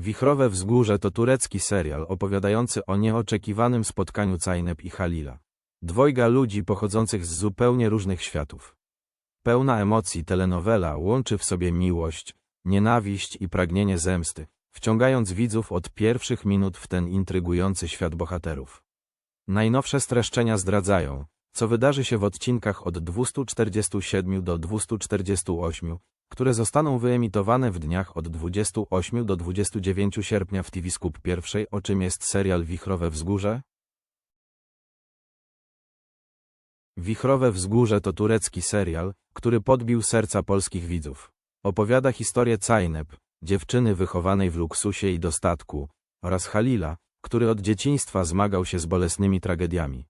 Wichrowe Wzgórze to turecki serial opowiadający o nieoczekiwanym spotkaniu Cajnep i Halila. Dwojga ludzi pochodzących z zupełnie różnych światów. Pełna emocji telenowela łączy w sobie miłość, nienawiść i pragnienie zemsty, wciągając widzów od pierwszych minut w ten intrygujący świat bohaterów. Najnowsze streszczenia zdradzają, co wydarzy się w odcinkach od 247 do 248, które zostaną wyemitowane w dniach od 28 do 29 sierpnia w TV Scoop pierwszej, o czym jest serial Wichrowe Wzgórze? Wichrowe Wzgórze to turecki serial, który podbił serca polskich widzów. Opowiada historię Cajnep, dziewczyny wychowanej w luksusie i dostatku, oraz Halila, który od dzieciństwa zmagał się z bolesnymi tragediami.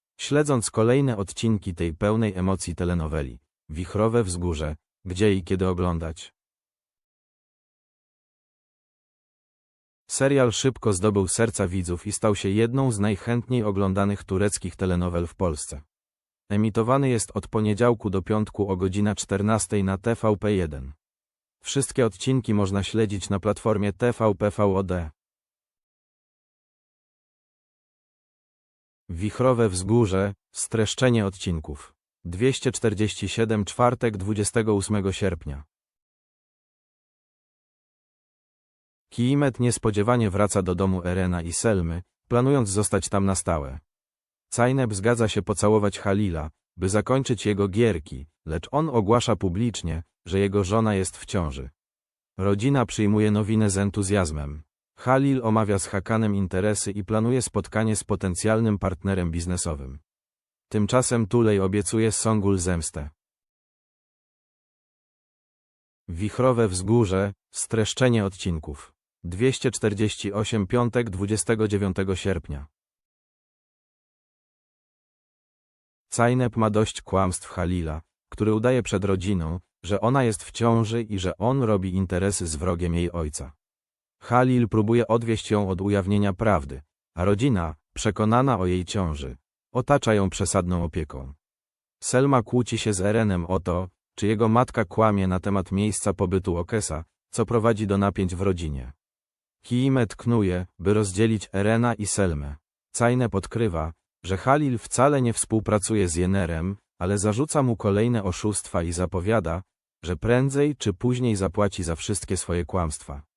śledząc kolejne odcinki tej pełnej emocji telenoweli. Wichrowe Wzgórze, gdzie i kiedy oglądać. Serial szybko zdobył serca widzów i stał się jedną z najchętniej oglądanych tureckich telenowel w Polsce. Emitowany jest od poniedziałku do piątku o godzina 14 na TVP1. Wszystkie odcinki można śledzić na platformie TVP VOD. Wichrowe Wzgórze, streszczenie odcinków. 247 czwartek 28 sierpnia. Kiimet niespodziewanie wraca do domu Erena i Selmy, planując zostać tam na stałe. Cajneb zgadza się pocałować Halila, by zakończyć jego gierki, lecz on ogłasza publicznie, że jego żona jest w ciąży. Rodzina przyjmuje nowinę z entuzjazmem. Halil omawia z Hakanem interesy i planuje spotkanie z potencjalnym partnerem biznesowym. Tymczasem Tulej obiecuje Songul zemstę. Wichrowe Wzgórze, streszczenie odcinków. 248 piątek 29 sierpnia. Cajnep ma dość kłamstw Halila, który udaje przed rodziną, że ona jest w ciąży i że on robi interesy z wrogiem jej ojca. Halil próbuje odwieść ją od ujawnienia prawdy, a rodzina, przekonana o jej ciąży, otacza ją przesadną opieką. Selma kłóci się z Erenem o to, czy jego matka kłamie na temat miejsca pobytu Okesa, co prowadzi do napięć w rodzinie. Kiimet knuje, by rozdzielić Erena i Selmę. Cajne podkrywa, że Halil wcale nie współpracuje z Jenerem, ale zarzuca mu kolejne oszustwa i zapowiada, że prędzej czy później zapłaci za wszystkie swoje kłamstwa.